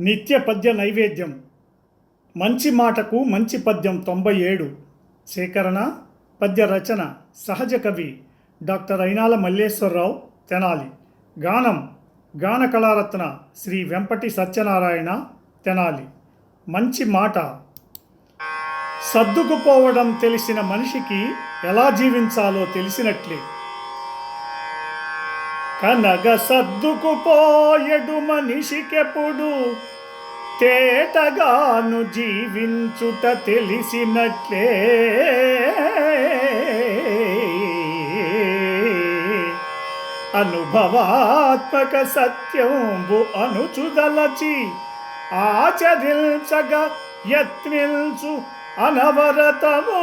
నిత్య పద్య నైవేద్యం. మంచి మాటకు మంచి పద్యం తొంభై ఏడు సేకరణ పద్య రచన సహజ కవి డాక్టర్ అయినాల మల్లేశ్వరరావు తెనాలి. గానం గాన కళారత్న శ్రీ వెంపటి సత్యనారాయణ తెనాలి. మంచి మాట. సర్దుకుపోవడం తెలిసిన మనిషికి ఎలా జీవించాలో తెలిసినట్లే. కనగ సర్దుకుపోయడు మనిషికెప్పుడు తేటగాను జీవించుట తెలిసినట్లే. అనుభవాత్మక సత్యంబు అనుచుదలచి ఆచరించగ యత్నించు అనవరతమో.